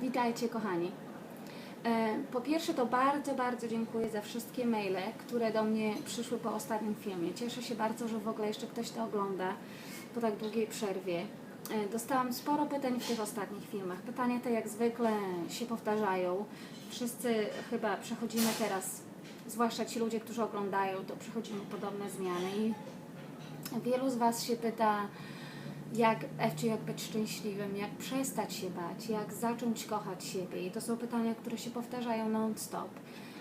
Witajcie kochani. E, Po pierwsze to bardzo, bardzo dziękuję za wszystkie maile, które do mnie przyszły po ostatnim filmie. Cieszę się bardzo, że w ogóle jeszcze ktoś to ogląda po tak długiej przerwie. E, Dostałam sporo pytań w tych ostatnich filmach. Pytania te jak zwykle się powtarzają. Wszyscy chyba przechodzimy teraz, zwłaszcza ci ludzie, którzy oglądają, to przechodzimy podobne zmiany i wielu z Was się pyta, jak, jak być szczęśliwym, jak przestać się bać, jak zacząć kochać siebie. I to są pytania, które się powtarzają non-stop.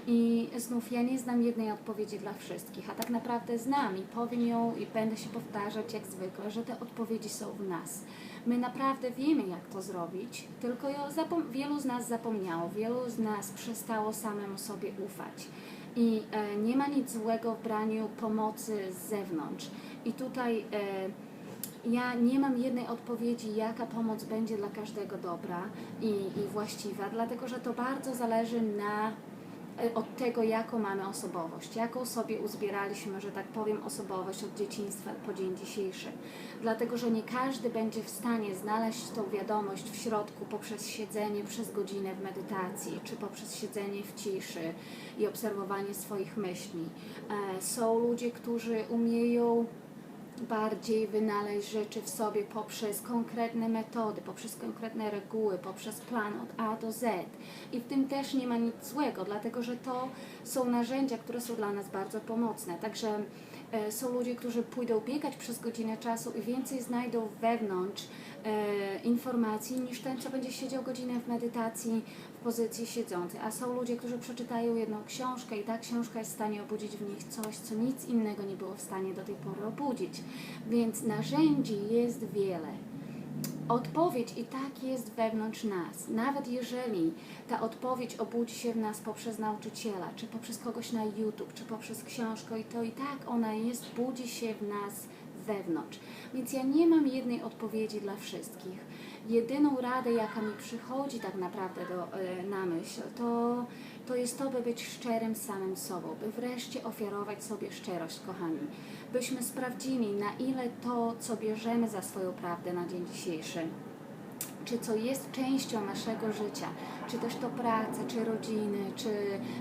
I znów ja nie znam jednej odpowiedzi dla wszystkich, a tak naprawdę znam i powiem ją i będę się powtarzać jak zwykle, że te odpowiedzi są w nas. My naprawdę wiemy, jak to zrobić, tylko wielu z nas zapomniało, wielu z nas przestało samemu sobie ufać. I e, nie ma nic złego w braniu pomocy z zewnątrz. I tutaj e, ja nie mam jednej odpowiedzi, jaka pomoc będzie dla każdego dobra i, i właściwa, dlatego że to bardzo zależy na, e, od tego, jaką mamy osobowość, jaką sobie uzbieraliśmy, że tak powiem, osobowość od dzieciństwa po dzień dzisiejszy. Dlatego, że nie każdy będzie w stanie znaleźć tą wiadomość w środku poprzez siedzenie przez godzinę w medytacji, czy poprzez siedzenie w ciszy i obserwowanie swoich myśli. E, Są ludzie, którzy umieją bardziej wynaleźć rzeczy w sobie poprzez konkretne metody, poprzez konkretne reguły, poprzez plan od A do Z. I w tym też nie ma nic złego, dlatego że to są narzędzia, które są dla nas bardzo pomocne. Także e, są ludzie, którzy pójdą biegać przez godzinę czasu i więcej znajdą wewnątrz informacji niż ten, co będzie siedział godzinę w medytacji w pozycji siedzącej. A są ludzie, którzy przeczytają jedną książkę i ta książka jest w stanie obudzić w nich coś, co nic innego nie było w stanie do tej pory obudzić. Więc narzędzi jest wiele. Odpowiedź i tak jest wewnątrz nas. Nawet jeżeli ta odpowiedź obudzi się w nas poprzez nauczyciela, czy poprzez kogoś na YouTube, czy poprzez książkę, i to i tak ona jest, budzi się w nas wewnątrz. Więc ja nie mam jednej odpowiedzi dla wszystkich. Jedyną radę, jaka mi przychodzi tak naprawdę do, e, na myśl, to, to jest to, by być szczerym samym sobą, by wreszcie ofiarować sobie szczerość, kochani. Byśmy sprawdzili, na ile to, co bierzemy za swoją prawdę na dzień dzisiejszy, czy co jest częścią naszego życia, czy też to praca, czy rodziny, czy,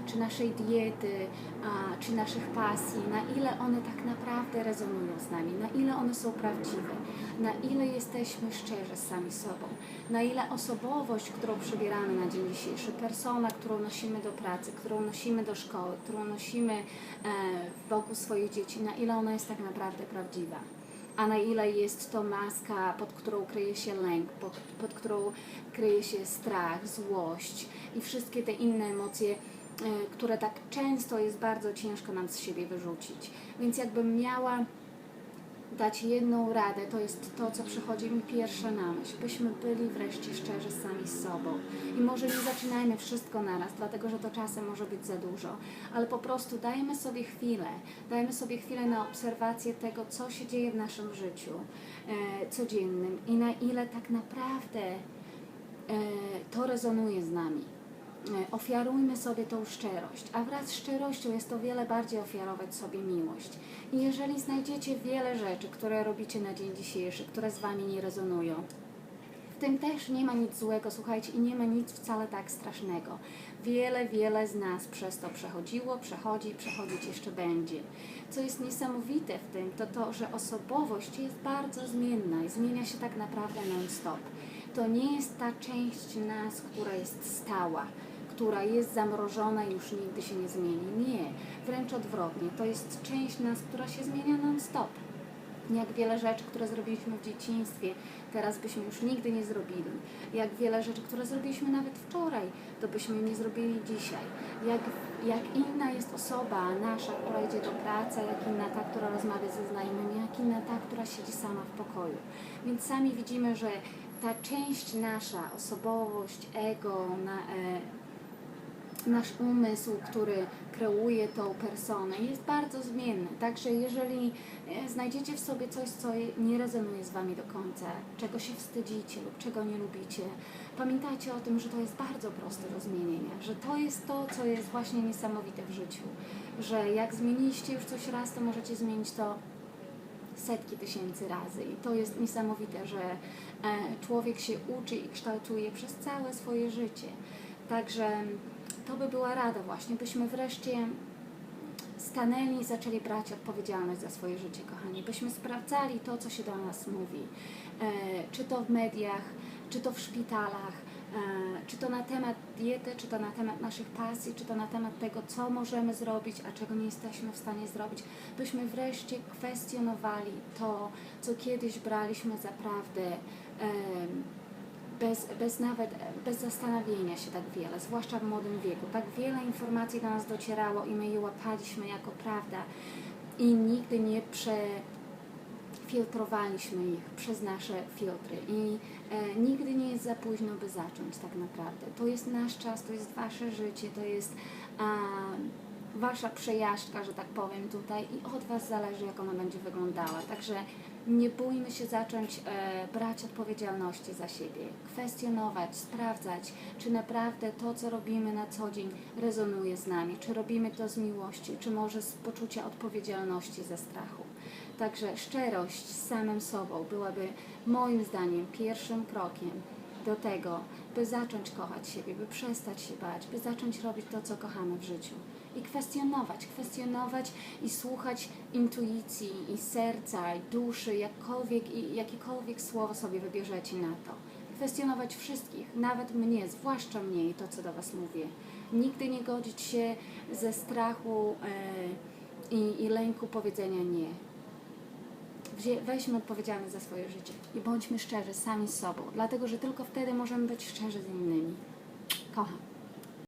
czy naszej diety, a, czy naszych pasji, na ile one tak naprawdę rezonują z nami, na ile one są prawdziwe, na ile jesteśmy szczerzy z sami sobą, na ile osobowość, którą przybieramy na dzień dzisiejszy, persona, którą nosimy do pracy, którą nosimy do szkoły, którą nosimy e, wokół swoich dzieci, na ile ona jest tak naprawdę prawdziwa a na ile jest to maska, pod którą kryje się lęk, pod, pod którą kryje się strach, złość i wszystkie te inne emocje, e, które tak często jest bardzo ciężko nam z siebie wyrzucić. Więc jakbym miała dać jedną radę, to jest to, co przychodzi mi pierwsze na myśl, byśmy byli wreszcie szczerzy sami z sobą. I może nie zaczynajmy wszystko naraz, dlatego że to czasem może być za dużo, ale po prostu dajmy sobie chwilę, dajmy sobie chwilę na obserwację tego, co się dzieje w naszym życiu e, codziennym i na ile tak naprawdę e, to rezonuje z nami. E, Ofiarujmy sobie tą szczerość, a wraz z szczerością jest to wiele bardziej ofiarować sobie miłość. I jeżeli znajdziecie wiele rzeczy, które robicie na dzień dzisiejszy, które z Wami nie rezonują, w tym też nie ma nic złego, słuchajcie, i nie ma nic wcale tak strasznego. Wiele, wiele z nas przez to przechodziło, przechodzi, przechodzić jeszcze będzie. Co jest niesamowite w tym, to to, że osobowość jest bardzo zmienna i zmienia się tak naprawdę non-stop. To nie jest ta część nas, która jest stała, która jest zamrożona i już nigdy się nie zmieni. Nie, wręcz odwrotnie. To jest część nas, która się zmienia non-stop jak wiele rzeczy, które zrobiliśmy w dzieciństwie, teraz byśmy już nigdy nie zrobili. Jak wiele rzeczy, które zrobiliśmy nawet wczoraj, to byśmy nie zrobili dzisiaj. Jak, jak inna jest osoba nasza, która idzie do pracy, jak inna ta, która rozmawia ze znajomymi, jak inna ta, która siedzi sama w pokoju. Więc sami widzimy, że ta część nasza, osobowość, ego, na, e, nasz umysł, który kreuje tą personę, jest bardzo zmienny. Także jeżeli e, znajdziecie w sobie coś, co nie rezonuje z Wami do końca, czego się wstydzicie lub czego nie lubicie, pamiętajcie o tym, że to jest bardzo proste do zmienienia, że to jest to, co jest właśnie niesamowite w życiu, że jak zmieniliście już coś raz, to możecie zmienić to setki tysięcy razy. I to jest niesamowite, że e, człowiek się uczy i kształtuje przez całe swoje życie. Także to by była rada właśnie, byśmy wreszcie stanęli i zaczęli brać odpowiedzialność za swoje życie, kochani. Byśmy sprawdzali to, co się do nas mówi. E, czy to w mediach, czy to w szpitalach, e, czy to na temat diety, czy to na temat naszych pasji, czy to na temat tego, co możemy zrobić, a czego nie jesteśmy w stanie zrobić. Byśmy wreszcie kwestionowali to, co kiedyś braliśmy za prawdę. Bez, bez nawet, bez zastanowienia się tak wiele, zwłaszcza w młodym wieku. Tak wiele informacji do nas docierało i my je łapaliśmy jako prawda i nigdy nie przefiltrowaliśmy ich przez nasze filtry i e, nigdy nie jest za późno, by zacząć tak naprawdę. To jest nasz czas, to jest wasze życie, to jest a, wasza przejażdżka, że tak powiem tutaj i od was zależy, jak ona będzie wyglądała. Także nie bójmy się zacząć e, brać odpowiedzialności za siebie, kwestionować, sprawdzać, czy naprawdę to, co robimy na co dzień, rezonuje z nami, czy robimy to z miłości, czy może z poczucia odpowiedzialności ze strachu. Także szczerość z samym sobą byłaby moim zdaniem pierwszym krokiem do tego, by zacząć kochać siebie, by przestać się bać, by zacząć robić to, co kochamy w życiu. I kwestionować, kwestionować i słuchać intuicji i serca, i duszy, jakkolwiek i jakiekolwiek słowo sobie wybierzecie na to. Kwestionować wszystkich, nawet mnie, zwłaszcza mnie i to, co do Was mówię. Nigdy nie godzić się ze strachu e, i, i lęku powiedzenia nie. Weźmy odpowiedzialność za swoje życie i bądźmy szczerzy sami z sobą, dlatego że tylko wtedy możemy być szczerzy z innymi. Kocham.